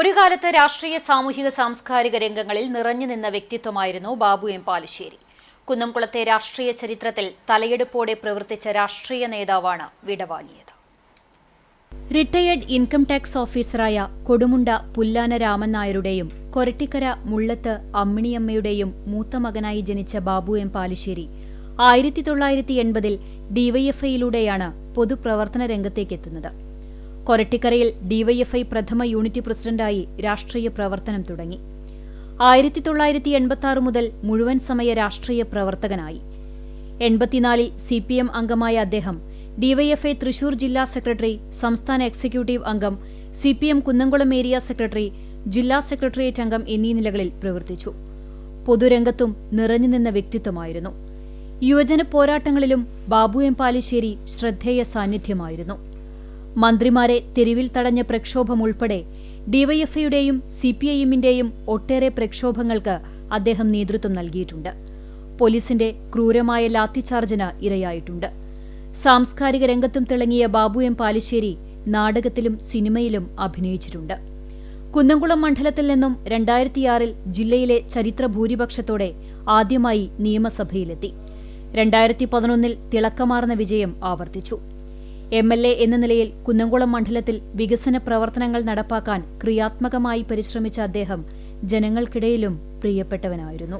ഒരു കാലത്ത് രാഷ്ട്രീയ സാമൂഹിക സാംസ്കാരിക രംഗങ്ങളിൽ നിറഞ്ഞു നിന്ന വ്യക്തിത്വമായിരുന്നു ബാബു എം പാലശ്ശേരി. കുന്നംകുളത്തെ രാഷ്ട്രീയ ചരിത്രത്തിൽ തലയെടുപ്പോടെ പ്രവർത്തിച്ച രാഷ്ട്രീയ നേതാവാണ് വിടവാങ്ങിയത്. റിട്ടയേർഡ് ഇൻകം ടാക്സ് ഓഫീസറായ കൊടുമുണ്ട പുല്ലാന രാമൻ നായരുടെയും കൊരട്ടിക്കര മുള്ളത്ത് അമ്മിണിയമ്മയുടെയും മൂത്ത മകനായി ജനിച്ച ബാബു എം പാലിശ്ശേരി ആയിരത്തി തൊള്ളായിരത്തി എൺപതിൽ ഡിവൈഎഫ്ഐയിലൂടെയാണ് പൊതുപ്രവർത്തന രംഗത്തേക്കെത്തുന്നത് കൊരട്ടിക്കരയിൽ ഡിവൈഎഫ്ഐ പ്രഥമ യൂണിറ്റ് പ്രസിഡന്റായി രാഷ്ട്രീയ പ്രവർത്തനം തുടങ്ങി. ആയിരത്തി തൊള്ളായിരത്തി എൺപത്തി മുതൽ മുഴുവൻ സമയ രാഷ്ട്രീയ പ്രവർത്തകനായി. എൺപത്തിനാലിൽ സി പി എം അംഗമായ അദ്ദേഹം ഡിവൈഎഫ്ഐ തൃശൂർ ജില്ലാ സെക്രട്ടറി സംസ്ഥാന എക്സിക്യൂട്ടീവ് അംഗം C P M Kunnamkulam area secretary ജില്ലാ സെക്രട്ടേറിയറ്റ് അംഗം എന്നീ നിലകളിൽ പ്രവർത്തിച്ചു. പൊതുരംഗത്തും നിറഞ്ഞുനിന്ന വ്യക്തിത്വമായിരുന്നു. യുവജന പോരാട്ടങ്ങളിലും ബാബു എം പാലിശ്ശേരി ശ്രദ്ധേയ സാന്നിധ്യമായിരുന്നു. മന്ത്രിമാരെ തെരുവിൽ തടഞ്ഞ പ്രക്ഷോഭം ഉൾപ്പെടെ ഡിവൈഎഫ്ഐയുടെയും സി പി ഐഎമ്മിന്റെയും ഒട്ടേറെ പ്രക്ഷോഭങ്ങൾക്ക് അദ്ദേഹം നേതൃത്വം നൽകിയിട്ടുണ്ട്. പോലീസിന്റെ ക്രൂരമായ ലാത്തിചാർജിന് ഇരയായിട്ടുണ്ട്. സാംസ്കാരിക രംഗത്തും തിളങ്ങിയ ബാബു എം പാലിശ്ശേരി നാടകത്തിലും സിനിമയിലും അഭിനയിച്ചിട്ടുണ്ട്. കുന്നംകുളം മണ്ഡലത്തിൽ നിന്നും രണ്ടായിരത്തിയാറിൽ ജില്ലയിലെ ചരിത്ര ഭൂരിപക്ഷത്തോടെ ആദ്യമായി നിയമസഭയിലെത്തി. രണ്ടായിരത്തി പതിനൊന്നിൽ തിളക്കമാർന്ന വിജയം ആവർത്തിച്ചു. എം എൽ എ എന്ന നിലയിൽ കുന്നംകുളം മണ്ഡലത്തിൽ വികസന പ്രവർത്തനങ്ങൾ നടപ്പാക്കാൻ ക്രിയാത്മകമായി പരിശ്രമിച്ച അദ്ദേഹം ജനങ്ങൾക്കിടയിലും പ്രിയപ്പെട്ടവനായിരുന്നു